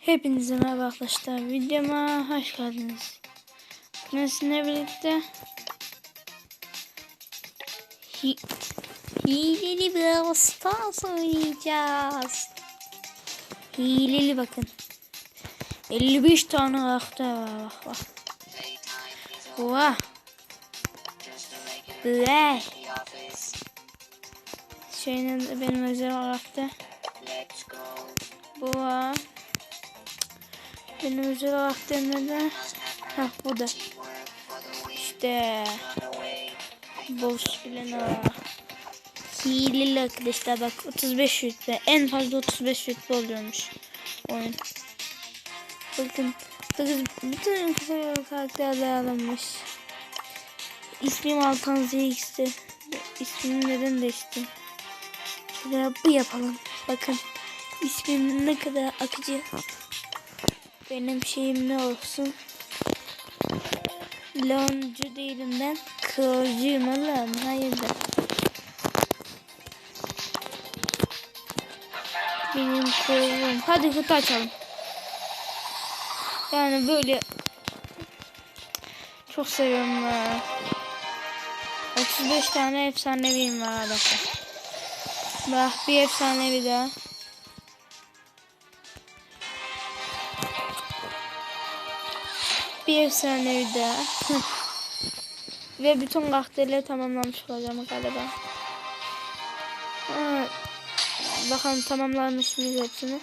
Hepinize merhaba arkadaşlar. Videoma hoş geldiniz. Bugün sizinle birlikte Hi Hileli Brawl Stars oynayacağız. Hileli bakın. 55 tane karakter var bak bak. Oha. Bleh. Şeyin benim özel karakter. Bu var. Benim özel karakterim de. Hah bu da. İşte. Boss bilen o. Hileli arkadaşlar bak 35 rütbe. En fazla 35 rütbe oluyormuş. Oyun. Bakın. Bakın bütün karakterler alınmış. İsmim Altan ZX'ti. İsmimi neden değiştim? Şöyle bu yapalım. Bakın. İsmim ne kadar akıcı. Benim şeyim ne olsun? Loncu değilim ben. Kıvırcıyım oğlum. Hayırdır? Benim kıvırcım. Hadi kutu açalım. Yani böyle çok seviyorum ya. 35 tane efsaneviyim var arkadaşlar. Bak bir efsanevi daha. Bir efsanevi. Ve bütün karakterleri tamamlamış olacağım galiba. Bakalım tamamlamış mıyız hepsini.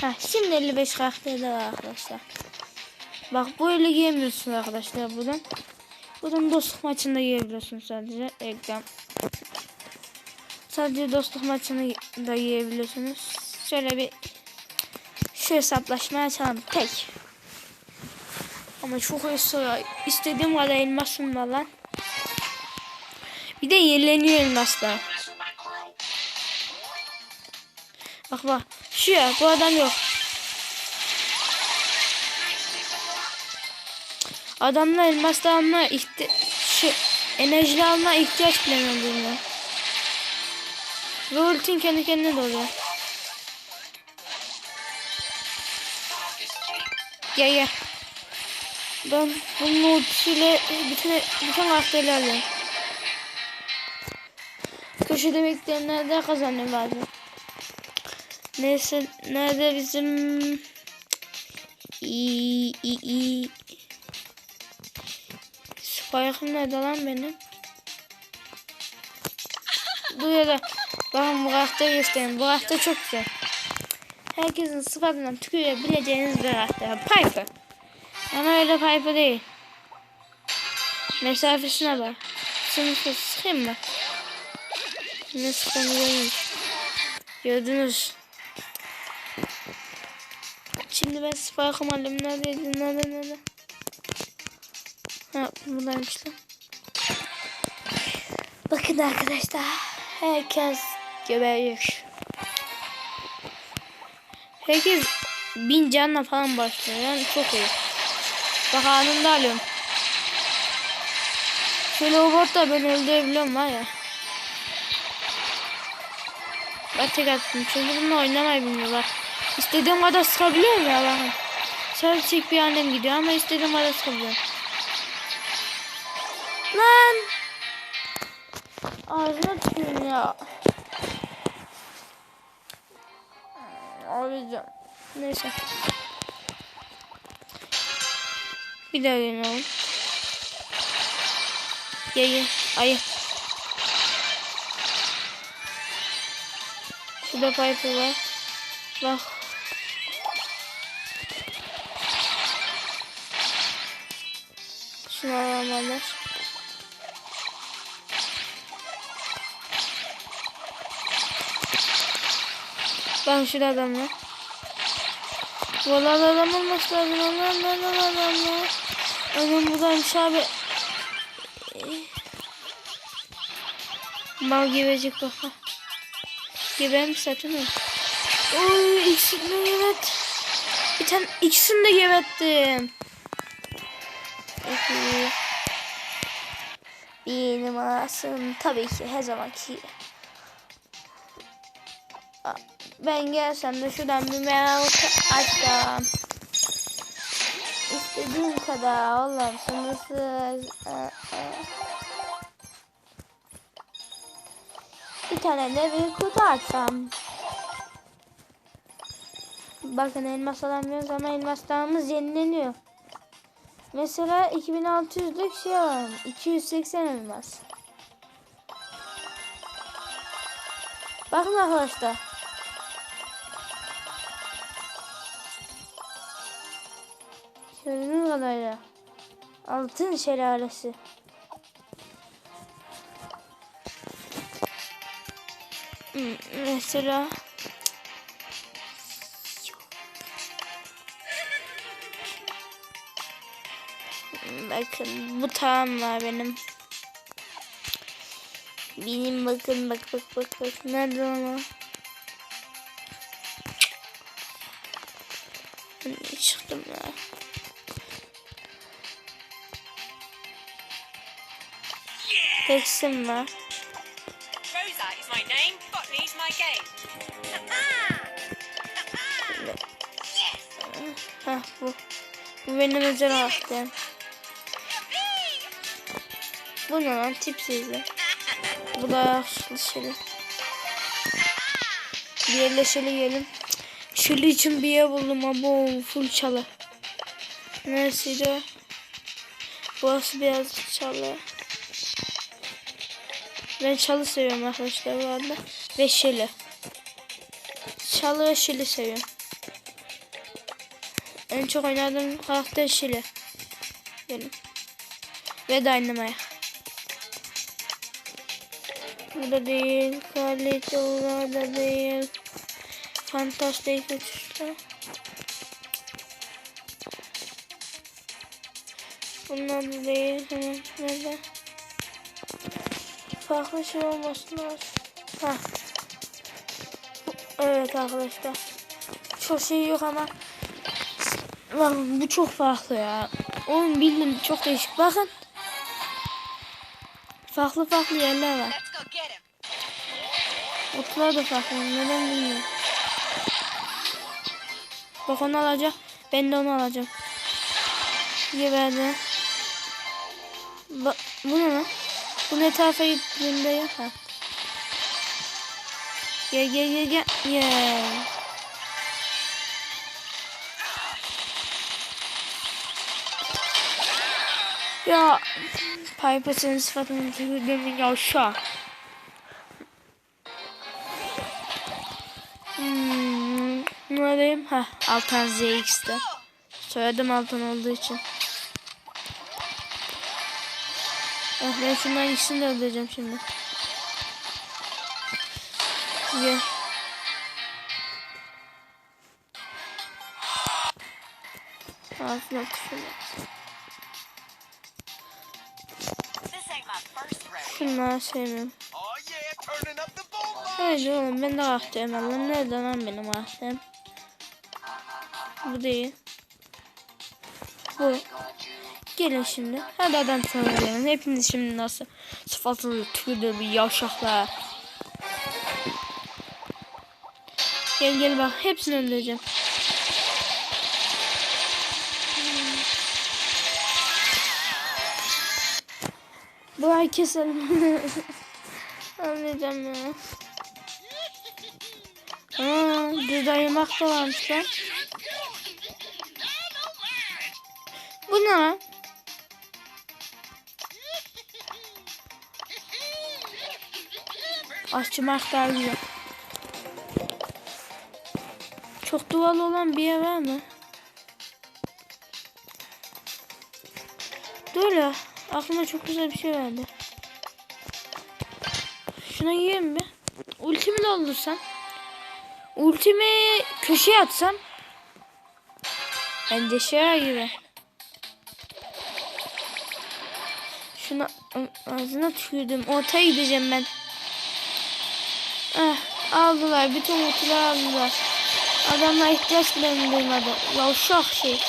Ha, şimdi 55 karakter de var arkadaşlar. Bak böyle giyemiyorsun arkadaşlar buradan. Buradan dostluk maçında giyebiliyorsun sadece. Ekran. Sadece dostluk maçını da yiyebiliyorsunuz. Şöyle bir şu hesaplaşma açalım. Tek. Ama çok istiyor. İstediğim kadar elmasım var lan. Bir de yenileniyor elmaslar. Bak bak. Şu ya bu adam yok. Adamla elmasla alma ihti şu enerjili alma ihtiyaç bile duymuyor. Ve ultin kendi kendine doluyor. Gel gel. Ben bunun ultisiyle bütün bütün karakterleri alıyorum. Köşede bekleyenler de kazanıyor bazen. Neyse nerede bizim iyi iyi iyi Spike'ım nerede lan benim? Bu ya da bakın bu karakter göstereyim. Bu karakter çok güzel. Herkesin sıfatından tükürebileceğiniz bir karakter. Piper. Ama öyle Piper değil. Mesafesine bak. Sınıfı sıkayım mı? Ne sıkıntı gördünüz. Gördünüz. Şimdi ben Spike'ım alayım. Neredeydi? Nerede? Nerede? Ha buradaymış lan. Bakın arkadaşlar. Herkes geberiyor. Herkes bin canla falan başlıyor. Yani çok iyi. Bak anında alıyorum. Şöyle o botta ben öldürebiliyorum var ya. Ben tek attım. Çünkü bununla oynamayı bilmiyor bak. İstediğim kadar sıkabiliyorum ya bakın. Tek bir annem gidiyor ama istediğim kadar sıkabiliyorum. Lan. Ağzına tükürüm ya. Ağlayacağım. Neyse. Bir daha. Gel gel. Ayı. Şurada Piper var. Bak. Şunu alalım. Bak şurada adam var. Vallahi adam olması lazım. Allah Allah Allah Allah Adam buradaymış abi. Mal geberecek bak. ha. Geber mi satın mı? Oy ikisini de gebet. Bir tane ikisini de gebettim. Peki. Benim asım tabii ki her zamanki. Ben gelsem de şuradan bir merak açsam. İstediğim kadar Allah'ım sınırsız. Ee, e. Bir tane de bir kutu açsam. Bakın elmas alamıyoruz ama elmas dağımız yenileniyor. Mesela 2600'lük şey var. 280 elmas. Bakın arkadaşlar. Gördüğünüz kadarıyla. Altın şelalesi. Hmm, Mesela Bakın bu tağım var benim. Benim bakın bak bak bak bak. Nerede ama? Ben çıktım ya. My game. Heh bu. Bu benim özel hastam. Bu ne lan tipsizli. Bu da yaşlı şeli. Diğerle şeli yiyelim. Şeli için bir yer buldum ama full çalı. Neresiydi? Burası biraz çalı. Ben çalı seviyorum arkadaşlar bu arada. Ve şeli. Çalı ve şeli seviyorum. En çok oynadığım karakter Şili. Benim. Ve Dynamite. Burada değil. Kalite da değil. Fantastik uçuşlar. Bunlar da değil. Hemen nerede? Farklı şey olması lazım. Ha. Evet arkadaşlar. Çok şey yok ama Lan bu çok farklı ya. Oyun bildim çok değişik. Bakın. Farklı farklı yerler var. Otlar da farklı. Neden bilmiyorum. Bak onu alacak. Ben de onu alacağım. Geberdi. Ba bu ne lan? Bu ne tarafa gittiğinde ya? Ha. Gel gel gel gel. Yeah. Ya Piper senin sıfatını tükürdüğümün yavşak. Hmm, numarayım? Ha, Altan ZX'de. Soyadım Altan olduğu için. Ah, ben şundan ikisini de öldüreceğim şimdi. Gel. Ağzına rodeo. Şunları sevmiyorum. Haydi oğlum ben de karakterim lan. Nereden lan benim karakterim? Bu değil. Bu. Gelin şimdi. Hadi adam tanıyalım. Hepiniz şimdi nasıl sıfatlı tükürdüğü bir yavşaklar. Gel gel bak hepsini öldüreceğim. Bu keselim. Anlayacağım ya. Aa, düz da varmış lan. Bu ne lan? Aşçımak daha güzel. Çok duvarlı olan bir yer var mı? Dur ya. Aklıma çok güzel bir şey geldi. Şuna yiyeyim mi? Ultimi doldursam. Ultimi köşeye atsam. Bence şey gibi. Şuna ağzına tükürdüm. Ortaya gideceğim ben. Ah, aldılar. Bütün ultileri aldılar. Adamlar ihtiyaç bile mi duymadı. Yavşak şey.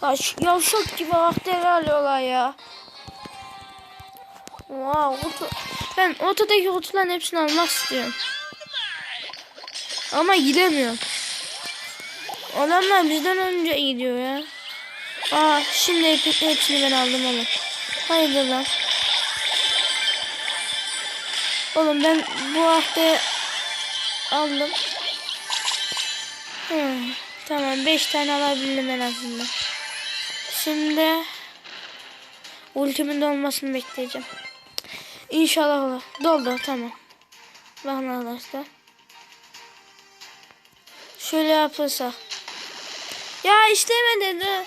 Kaç yavşak gibi karakter alıyorlar ya. Wow, kutu. Ben ortadaki kutuların hepsini almak istiyorum. Ama gidemiyorum. Adamlar bizden önce gidiyor ya. Aa şimdi hep- hepsini ben aldım oğlum. Hayırdır lan. Oğlum ben bu hafta aldım. Hmm, tamam 5 tane alabildim en azından. Şimdi ultimin dolmasını bekleyeceğim. İnşallah olur. Doldu tamam. Bakın arkadaşlar. Şöyle yapılsa. Ya işlemedi dur.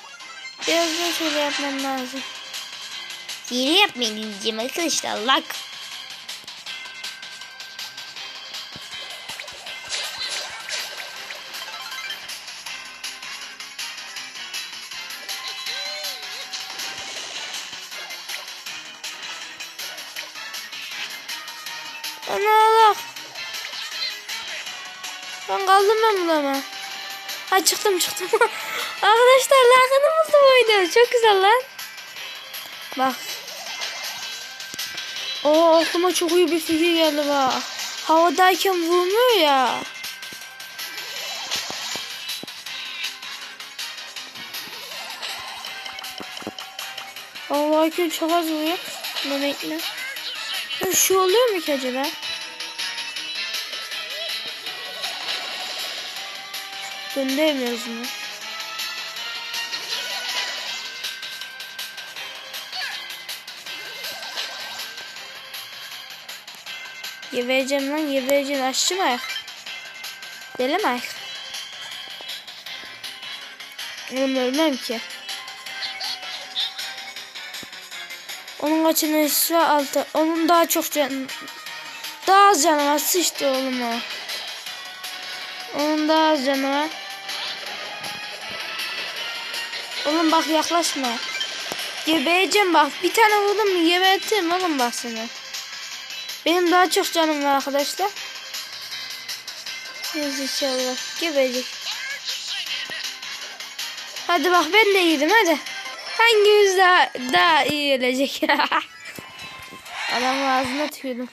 Biraz da şöyle yapmam lazım. Hile yapmayın diyeceğim arkadaşlar. Lak. Ana Allah. Ben kaldım ben burada mı? Ha çıktım çıktım. Arkadaşlar lakını buldum oyunu. Çok güzel lan. Bak. Oo aklıma çok iyi bir fikir geldi bak. Havadayken vurmuyor ya. Havadayken çok az vuruyor. Memekle. Ya şu oluyor mu ki acaba? Göndermiyoruz mu? Gebereceğim lan gebereceğim. Aşçı mı? Deli mi ayak? Oğlum ölmem ki. Onun kaçını ise altı. Onun daha çok can... Daha az canı var. Sıçtı oğlum o. Onun daha az canı var. Oğlum bak yaklaşma. Gebereceğim bak. Bir tane vurdum mu gebertirim oğlum bak seni. Benim daha çok canım var arkadaşlar. Neyse inşallah. Geberecek. Hadi bak ben de yedim hadi. Hangimiz daha, daha iyi ölecek? Adam ağzına tükürdüm.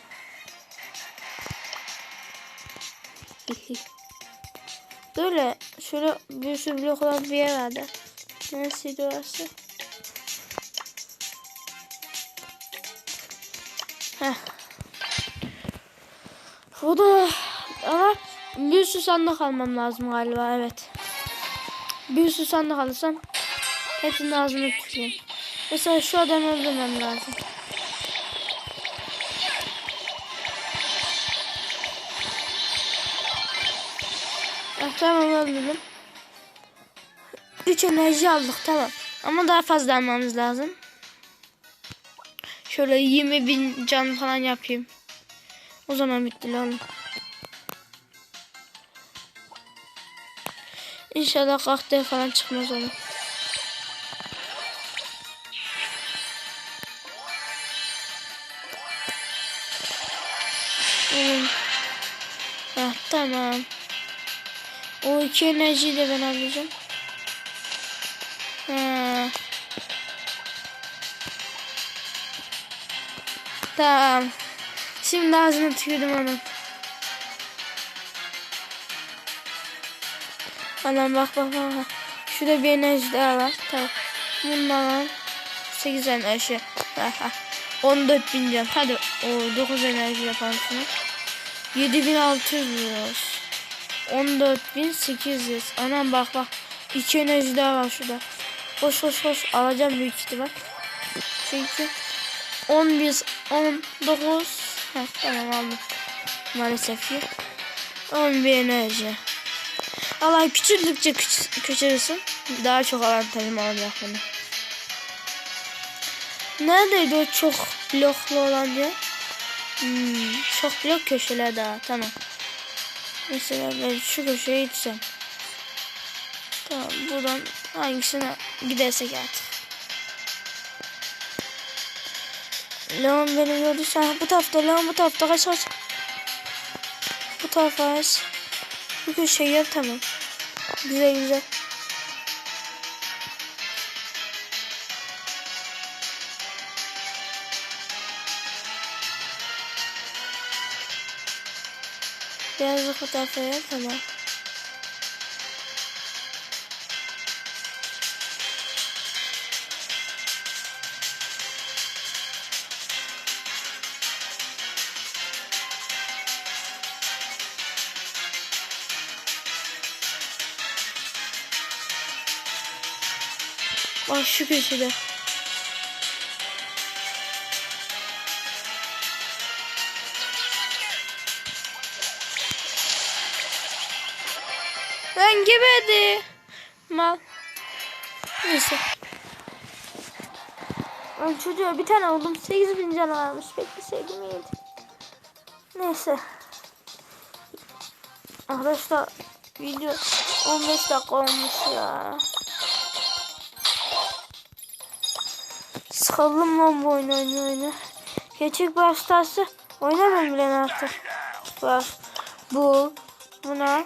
Böyle şöyle bir sürü blok olan bir yer vardı. Neresiydi orası? Heh. Bu da ama bir sürü sandık almam lazım galiba evet. Bir sürü sandık alırsam hepsinin ağzını tutayım. Mesela şu adamı öldürmem lazım. Ah, tamam öldürdüm. 3 enerji aldık tamam. Ama daha fazla almamız lazım. Şöyle 20 bin can falan yapayım. O zaman bitti lan. İnşallah kahtaya falan çıkmaz onu. Oğlum. Tamam. O iki enerjiyi de ben alacağım. Ha. Tamam. Şimdi ağzına tükürdüm onun. Anam bak bak bak. bak. Şurada bir enerji daha var. Tamam. Bundan 8 enerji. Ha, ha. 14 bin can. Hadi o 9 enerji yapalım şunu. 7600 14800 Anam bak bak. 2 enerji daha var şurada. Hoş hoş hoş. Alacağım büyük ihtimal. Çünkü 11 19 Tamam aldım. Maalesef ki. 11 enerji. Allah küçüldükçe küç. Daha çok avantajım olacak benim. Neredeydi o çok bloklu olan yer? Hmm, çok blok köşeler daha. Tamam. Mesela ben şu köşeye gitsem. Tamam buradan hangisine gidersek artık. Leon beni gördü şu an. Bu tarafta Leon bu tarafta kaç kaç. Bu tarafa kaç. Bu köşeyi yap tamam. Güzel güzel. Biraz da fotoğrafı yap tamam. Bak şu köşede. Ben gebedi. Mal. Neyse. Ben çocuğa bir tane aldım. 8000 canı varmış. Bekleseydim iyiydi. Neyse. Arkadaşlar video 15 dakika olmuş ya. Sıkıldım lan bu oyun oyunu oyunu. Gerçek başlarsa oynamam bile artık. Var. Bu. Buna.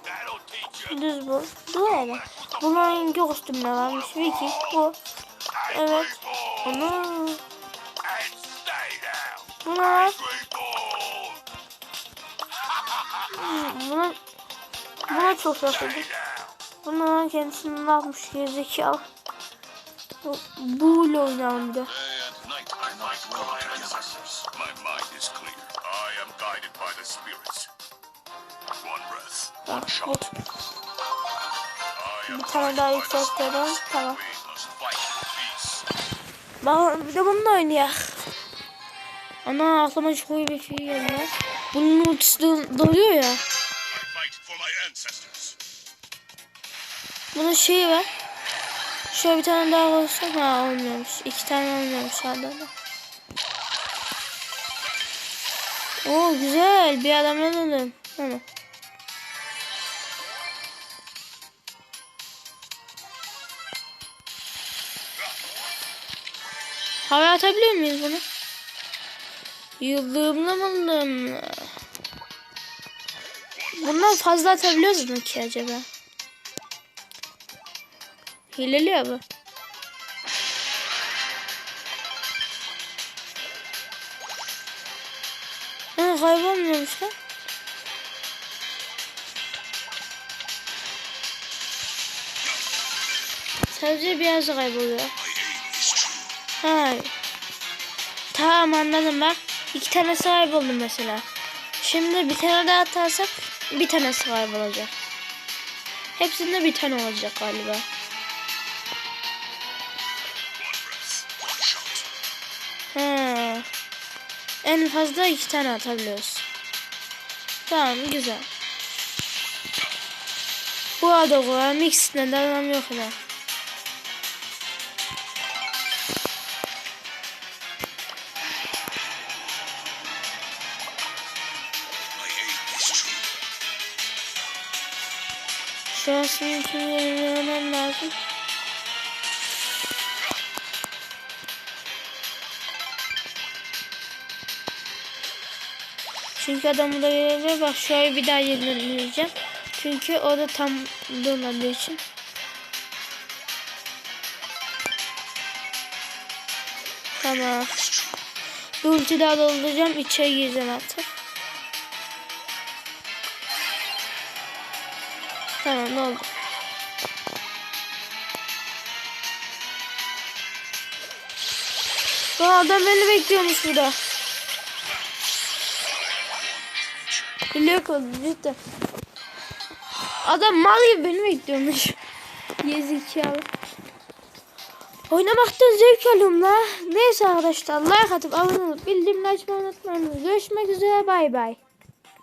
Düz bu. Bu öyle. Bunların rengi kostümler varmış. Viking bu. Evet. Ana. Down. Buna. Buna. Çok şaşırdım. Buna kendisini ne yapmış gerizekalı. Bu, bu ile oynayalım breath, one Bak bu. shot. I am Bir tane daha yükseltelim. Tamam. Bak bir de bununla oynayak. Ana aklıma çok iyi bir şey geldi. Bunun ultisi doluyor ya. Bunun şeyi var. Şöyle bir tane daha olsa ha olmuyormuş. İki tane olmuyormuş hala da. Oo güzel bir adam öldürdüm. Tamam. Havaya atabiliyor muyuz bunu? Yıldırımlı mı? Bundan fazla atabiliyoruz mu ki acaba? Hileli ya bu. Ha kaybolmuyormuş lan. Sadece biraz kayboluyor. Ha. Tamam anladım bak. İki tane sahip oldum mesela. Şimdi bir tane daha atarsak bir tane sahip olacak. Hepsinde bir tane olacak galiba. Ha. En fazla iki tane atabiliyoruz. Tamam güzel. Bu arada de anlam yok yine. Lazım. Çünkü adam burada gelebilir. Bak şurayı bir daha yenileyeceğim. Çünkü o da tam durmadığı için. Tamam. Bir ulti daha dolduracağım. İçeri gireceğim artık. Tamam ne oldu? Bu adam beni bekliyormuş burada. Biliyor ki cidden. Adam mal gibi beni bekliyormuş. Gezikalı. Oynamaktan zevk alıyorum la. Neyse arkadaşlar like atıp abone olup bildirimleri açmayı unutmayın. Görüşmek üzere bay bay.